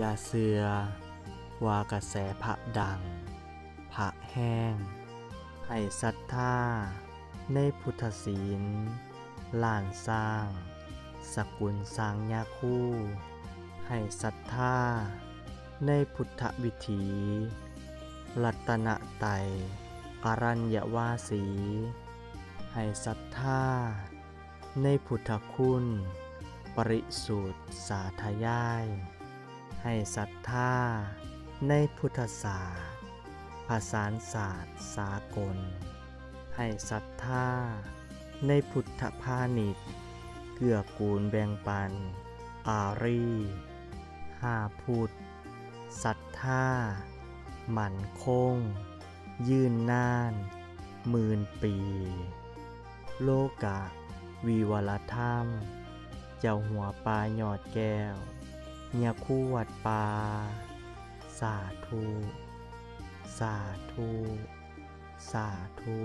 ยาเสือ วากระแสพระดัง พระแห้ง ให้ศรัทธา ในพุทธศีลล้านสร้าง สกุลสร้างยาคู่ ให้ศรัทธา ในพุทธวิถี รัตนไตอรัญญวาสี ให้ศรัทธา ในพุทธคุณ ปริสูตรสาธยาย ให้ศรัทธาในพุทธศาสตร์ภาษานศาสตร์สากล ให้ศรัทธาในพุทธพาณิชย์เกื้อกูลแบ่งปัน อารีห้าพุทธศรัทธามั่นคง ยืนนานหมื่นปี โลกะ วีวรธรรม เจ้าหัวปลาหยอดแก้ว เงียคู่วัดปลาสาธุ สาธุ สาธุ